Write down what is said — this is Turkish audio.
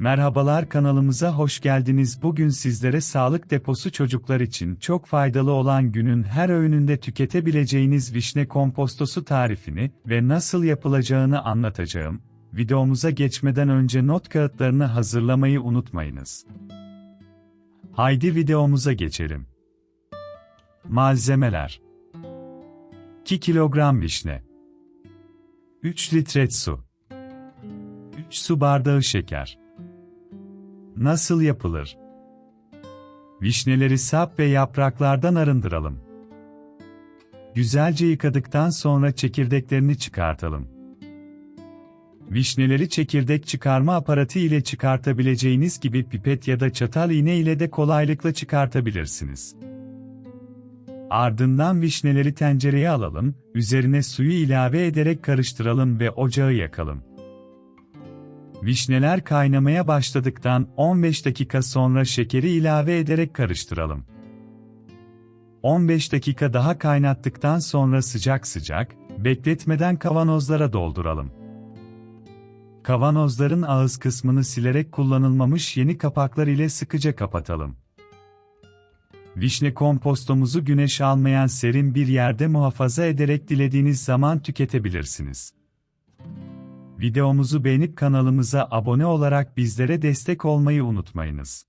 Merhabalar kanalımıza hoş geldiniz. Bugün sizlere sağlık deposu çocuklar için çok faydalı olan günün her öğününde tüketebileceğiniz vişne kompostosu tarifini ve nasıl yapılacağını anlatacağım. Videomuza geçmeden önce not kağıtlarını hazırlamayı unutmayınız. Haydi videomuza geçelim. Malzemeler 2 kilogram vişne 3 litre su 3 su bardağı şeker Nasıl yapılır? Vişneleri sap ve yapraklardan arındıralım. Güzelce yıkadıktan sonra çekirdeklerini çıkartalım. Vişneleri çekirdek çıkarma aparatı ile çıkartabileceğiniz gibi pipet ya da çatal iğne ile de kolaylıkla çıkartabilirsiniz. Ardından vişneleri tencereye alalım, üzerine suyu ilave ederek karıştıralım ve ocağı yakalım. Vişneler kaynamaya başladıktan 15 dakika sonra şekeri ilave ederek karıştıralım. 15 dakika daha kaynattıktan sonra sıcak sıcak, bekletmeden kavanozlara dolduralım. Kavanozların ağız kısmını silerek kullanılmamış yeni kapaklar ile sıkıca kapatalım. Vişne kompostomuzu güneş almayan serin bir yerde muhafaza ederek dilediğiniz zaman tüketebilirsiniz. Videomuzu beğenip kanalımıza abone olarak bizlere destek olmayı unutmayınız.